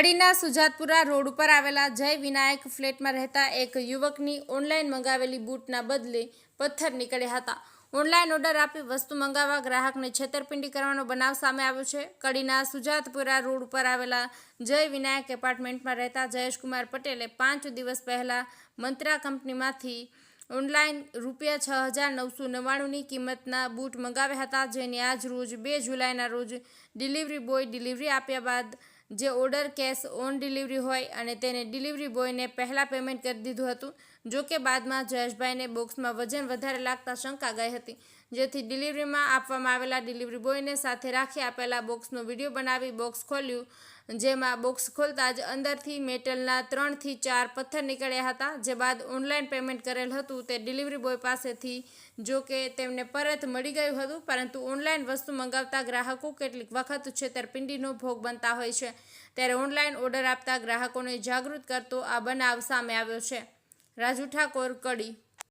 કડીના સુજાતપુરા road ઉપર આવેલા જય વિનાયક ફ્લેટમાં રહેતા એક યુવકની ઓનલાઈન મંગાવેલી બૂટના બદલે પથ્થર નીકળ્યા હતા. ઓનલાઈન ઓર્ડર આપી વસ્તુ મંગાવવા ગ્રાહકને છેતરપિંડી કરવાનો બનાવ સામે આવ્યો છે. કડીના સુજાતપુરા રોડ ઉપર આવેલા જય વિનાયક એપાર્ટમેન્ટમાં રહેતા જયેશકુમાર પટેલે પાંચ દિવસ પહેલા મંત્રા કંપનીમાંથી ઓનલાઈન રૂપિયા છ હજાર નવસો નવ્વાણુંની કિંમતના બૂટ મંગાવ્યા હતા, જેની આજ રોજ બે જુલાઈના રોજ ડિલિવરી બોય ડિલિવરી આપ્યા બાદ જે ઓર્ડર કેશ ઓન ડિલિવરી હોય અને તેને ડિલિવરી બોયને પહેલાં પેમેન્ટ કરી દીધું હતું જો કે બાદમાં જયેશભાઈને બોક્સમાં વજન વધારે લાગતા શંકા ગઈ હતી. જેથી ડિલિવરીમાં આપવામાં આવેલા ડિલિવરી બોયને સાથે રાખી આપેલા બોક્સનો વીડિયો બનાવી બોક્સ ખોલ્યું, જેમાં બોક્સ ખોલતા જ અંદરથી મેટલના ત્રણથી ચાર પથ્થર નીકળ્યા હતા. જે બાદ ઓનલાઈન પેમેન્ટ કરેલ હતું તે ડિલિવરી બોય પાસેથી, જો કે તેમને પરત મળી ગયું હતું, પરંતુ ઓનલાઈન વસ્તુ મંગાવતા ગ્રાહકો કેટલીક વખત છેતરપિંડીનો ભોગ બનતા હોય છે. ત્યારે ઓનલાઈન ઓર્ડર આપતા ગ્રાહકોને જાગૃત કરતો આ બનાવ સામે આવ્યો છે. રાજુ ઠાકોર, કડી